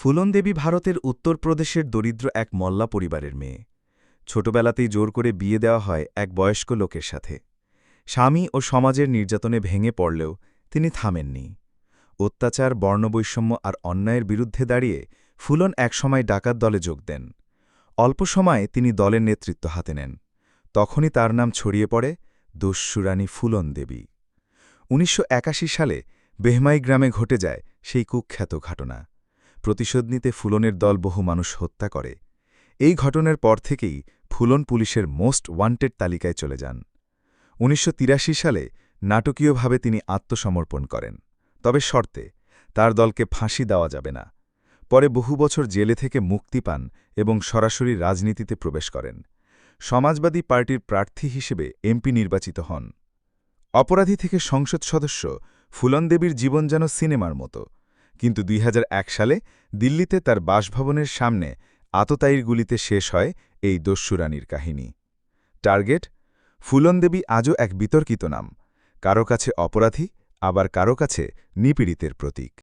ফুলন দেবী ভারতের উত্তরপ্রদেশের দরিদ্র এক মল্লা পরিবারের মেয়ে। ছোটবেলাতেই জোর করে বিয়ে দেওয়া হয় এক বয়স্ক লোকের সাথে। স্বামী ও সমাজের নির্যাতনে ভেঙে পড়লেও তিনি থামেননি। অত্যাচার, বর্ণবৈষম্য আর অন্যায়ের বিরুদ্ধে দাঁড়িয়ে ফুলন একসময় ডাকাত দলে যোগ দেন। অল্প সময়ে তিনি দলের নেতৃত্ব হাতে নেন। তখনই তার নাম ছড়িয়ে পড়ে দস্যুরানী ফুলন দেবী উনিশশো একাশি সালে বেহমাই গ্রামে ঘটে যায় সেই কুখ্যাত ঘটনা। প্রতিশোধ নিতে ফুলনের দল বহু মানুষ হত্যা করে। এই ঘটনার পর থেকেই ফুলন পুলিশের মোস্ট ওয়ান্টেড তালিকায় চলে যান। উনিশশো তিরাশি সালে নাটকীয়ভাবে তিনি আত্মসমর্পণ করেন। তবে শর্তে, তার দলকে ফাঁসি দেওয়া যাবে না। পরে বহু বছর জেলে থেকে মুক্তি পান এবং সরাসরি রাজনীতিতে প্রবেশ করেন। সমাজবাদী পার্টির প্রার্থী হিসেবে এমপি নির্বাচিত হন। অপরাধী থেকে সংসদ সদস্য ফুলন দেবীর জীবন যেন সিনেমার মতো। কিন্তু দুই হাজার এক সালে দিল্লিতে তার বাসভবনের সামনে আততায়ীর গুলিতে শেষ হয় এই দস্যুরানীর কাহিনী। টার্গেট, ফুলনদেবী আজও এক বিতর্কিত নাম, কারও কাছে অপরাধী, আবার কারও কাছে নিপীড়িতের প্রতীক।